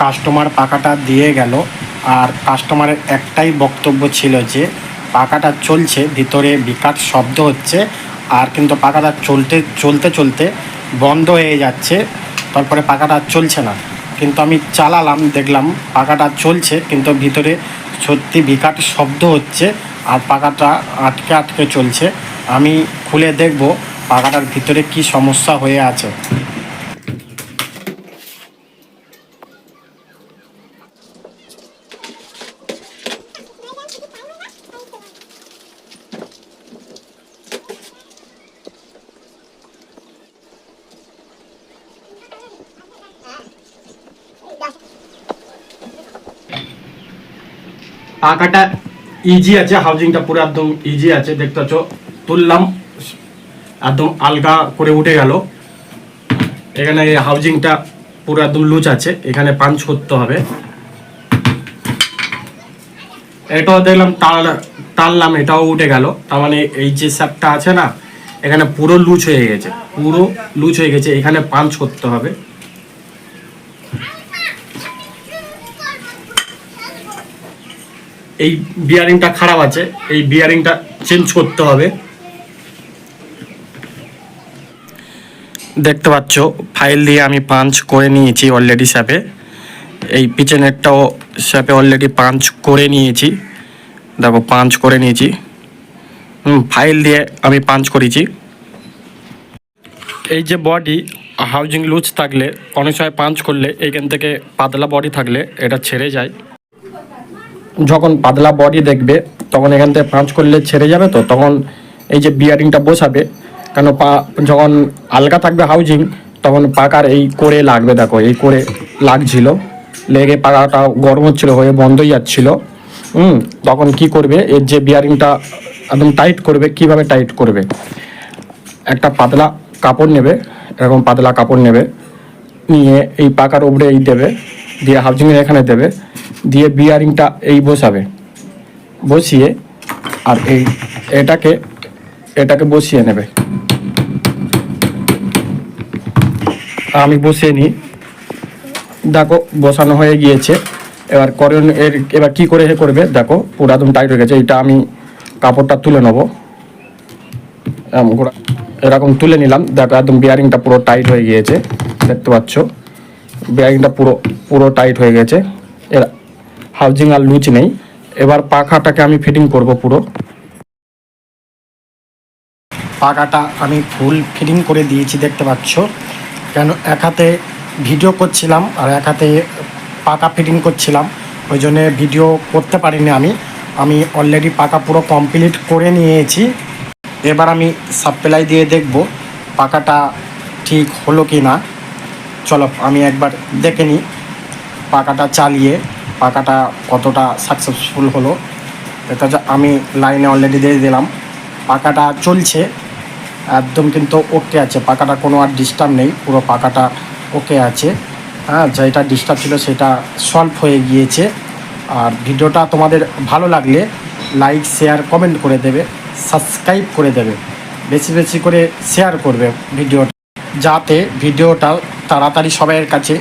Customer পাকাটা দিয়ে গেল। আর কাস্টমারের একটাই বক্তব্য ছিল যে পাকাটা চলছে, ভিতরে বিকাট শব্দ হচ্ছে, আর কিন্তু পাকাটা চলতে চলতে চলতে বন্ধ হয়ে যাচ্ছে। তারপরে পাকাটা চলছে না। কিন্তু আমি চালালাম, দেখলাম পাকাটা চলছে, কিন্তু ভিতরে সত্যি বিকাট শব্দ হচ্ছে আর পাকাটা আটকে আটকে চলছে। আমি খুলে দেখব পাকাটার ভিতরে কি সমস্যা হয়ে আছে। পাকাটা ইজি আছে হাউজিংটা পুরো একদম ইজি আছে, দেখতে পাচ্ছ? তুললাম, একদম আলগা করে উঠে গেল। এখানে এই হাউজিংটা পুরো একদম লুজ আছে, এখানে পাঞ্চ করতে হবে। এটাও দেখলাম টাল টানলাম এটাও উঠে গেল। তার মানে এই যে স্যাপটা আছে না, এখানে পুরো লুজ হয়ে গেছে, পুরো লুজ হয়ে গেছে, এখানে পাঞ্চ করতে হবে। এই বিয়ারিংটা খারাপ আছে, এই বিয়ারিংটা চেঞ্জ করতে হবে। দেখতে পাচ্ছ ফাইল দিয়ে আমি পাঞ্চ করে নিয়েছি অলরেডি স্যাপে এই পিছনেরটাও স্যাপে অলরেডি পাঞ্চ করে নিয়েছি। দেখো পাঞ্চ করে নিয়েছি। ফাইল দিয়ে আমি পাঞ্চ করেছি। এই যে বডি হাউজিং লুজ থাকলে, অনেক সময় পাঞ্চ করলে এইখান থেকে পাতলা বডি থাকলে, এটা ছেড়ে যায়। যখন পাতলা বডি দেখবে, তখন এখান থেকে পাঁচ করলে ছেড়ে যাবে তো, তখন এই যে বিয়ারিংটা বসাবে, কেন পা যখন আলগা থাকবে হাউজিং তখন পাকার এই করে লাগবে দেখো, এই করে লাগছিল, লেগে পাকাটা গরম হচ্ছিল, হয়ে বন্ধই যাচ্ছিল, হুম, তখন কি করবে, এর যে বিয়ারিংটা একদম টাইট করবে, কীভাবে টাইট করবে? একটা পাতলা কাপড় নেবে, এরকম পাতলা কাপড় নেবে, নিয়ে এই পাকার উপরে এই দেবে, দিয়ে হাউজিংয়ের এখানে দেবে দিয়ে বিয়ারিংটা এই বসাবে। বসিয়ে আর এই এটাকে এটাকে বসিয়ে নেবে। আমি বসিয়ে নিই। দেখো, বসানো হয়ে গিয়েছে। এবার করণ এর, এবার কী করে এ করবে? দেখো পুরো একদম টাইট হয়ে গেছে। এটা আমি কাপড়টা তুলে নেব। এরকম তুলে নিলাম। দেখো, একদম বিয়ারিংটা পুরো টাইট হয়ে গিয়েছে। দেখতে পাচ্ছ? বিয়ারিংটা পুরো পুরো টাইট হয়ে গেছে। এর হাউজিং আর লুজ নেই। এবার পাখাটাকে আমি ফিটিং করব পুরো। পাখাটা আমি ফুল ফিটিং করে দিয়েছি, দেখতে পাচ্ছ। কেন এক হাতে ভিডিও করছিলাম আর এক হাতে পাকা ফিটিং করছিলাম। ওই জন্যে ভিডিও করতে পারিনি আমি। আমি অলরেডি পাকা পুরো কমপ্লিট করে নিয়েছি। এবার আমি সাপ্লাই দিয়ে দেখব পাকাটা ঠিক হলো কি না চলো আমি একবার দেখে নিই। পাকাটা চালিয়ে পাকাটা কতটা সাকসেসফুল হলো, এটা আমি লাইনে অলরেডি দিয়ে দিলাম। পাকাটা চলছে, একদম কিন্তু ওকে আছে। পাকাটা কোনো আর ডিস্টার্ব নেই, পুরো পাকাটা ওকে আছে। হ্যাঁ যেটা ডিস্টার্ব ছিল সেটা সলভ হয়ে গিয়েছে। আর ভিডিওটা তোমাদের ভালো লাগলে লাইক শেয়ার কমেন্ট করে দেবে সাবস্ক্রাইব করে দেবে। বেশি বেশি করে শেয়ার করবে ভিডিওটা, যাতে ভিডিওটা তাড়াতাড়ি সবাইয়ের কাছে